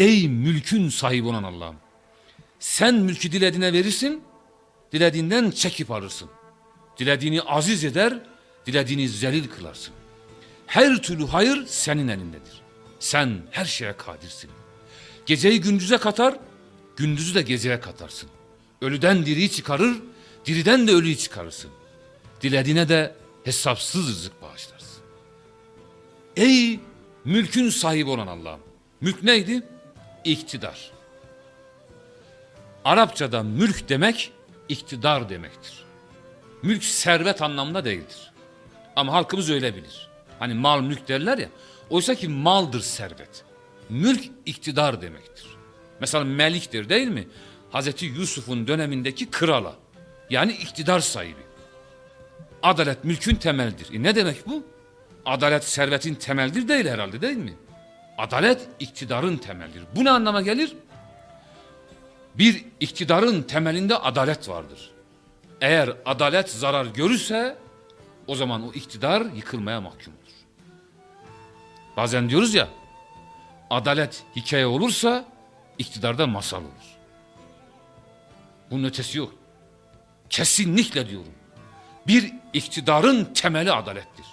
Ey mülkün sahibi olan Allah'ım. Sen mülkü dilediğine verirsin, dilediğinden çekip alırsın. Dilediğini aziz eder, dilediğini zelil kılarsın. Her türlü hayır senin elindedir. Sen her şeye kadirsin. Geceyi gündüze katar, gündüzü de geceye katarsın. Ölüden diriyi çıkarır, diriden de ölüyü çıkarırsın. Dilediğine de hesapsız rızık bağışlarsın. Ey mülkün sahibi olan Allah'ım. Mülk neydi? İktidar. Arapçada mülk demek iktidar demektir. Mülk servet anlamında değildir. Ama halkımız öyle bilir. Hani mal mülk derler ya. Oysa ki maldır servet. Mülk iktidar demektir. Mesela meliktir değil mi? Hazreti Yusuf'un dönemindeki krala. Yani iktidar sahibi. Adalet mülkün temelidir. E ne demek bu? Adalet servetin temeldir değil herhalde değil mi? Adalet iktidarın temelidir. Bu ne anlama gelir? Bir iktidarın temelinde adalet vardır. Eğer adalet zarar görürse o zaman o iktidar yıkılmaya mahkumdur. Bazen diyoruz ya adalet hikaye olursa iktidarda masal olur. Bunun ötesi yok. Kesinlikle diyorum. Bir iktidarın temeli adalettir.